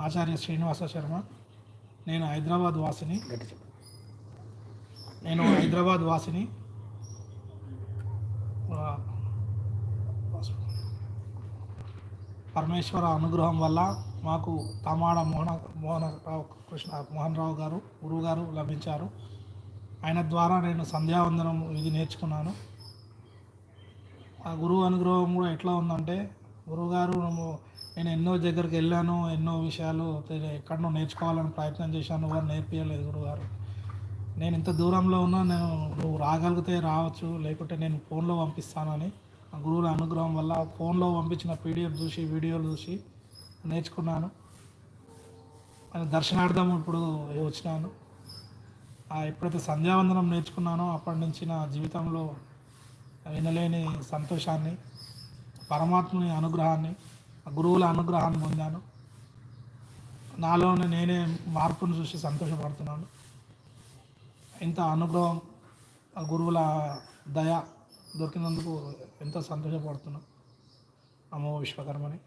ఆచార్య శ్రీనివాస శర్మ. నేను హైదరాబాద్ వాసిని. నేను హైదరాబాద్ వాసిని. పరమేశ్వర అనుగ్రహం వల్ల మాకు తమాడ మోహన మోహనరావు కృష్ణ మోహన్ రావు గారు గురువు గారు లభించారు. ఆయన ద్వారా నేను సంధ్యావందనం ఇది నేర్చుకున్నాను. ఆ గురువు అనుగ్రహం కూడా ఎట్లా ఉందంటే గురువుగారు నేను ఎన్నో దగ్గరికి వెళ్ళాను ఎన్నో విషయాలు ఎక్కడనో నేర్చుకోవాలని ప్రయత్నం చేశాను వారు నేర్పించలేదు గురువుగారు. నేను ఇంత దూరంలో ఉన్నా నేను నువ్వు రాగలిగితే రావచ్చు లేకుంటే నేను ఫోన్లో పంపిస్తానని ఆ గురువుల అనుగ్రహం వల్ల ఫోన్లో పంపించిన పీడిఎఫ్ చూసి వీడియోలు చూసి నేర్చుకున్నాను. అని దర్శనార్థం ఇప్పుడు వచ్చినాను. ఎప్పుడైతే సంధ్యావందనం నేర్చుకున్నానో అప్పటి నుంచి నా జీవితంలో వినలేని సంతోషాన్ని పరమాత్మని అనుగ్రహాన్ని ఆ గురువుల అనుగ్రహాన్ని పొందాను. నాలోనే నేనే మార్పును చూసి సంతోషపడుతున్నాను. ఇంత అనుగ్రహం ఆ గురువుల దయ దొరికినందుకు ఎంతో సంతోషపడుతున్నాను. అమ్మో విశ్వకర్మని.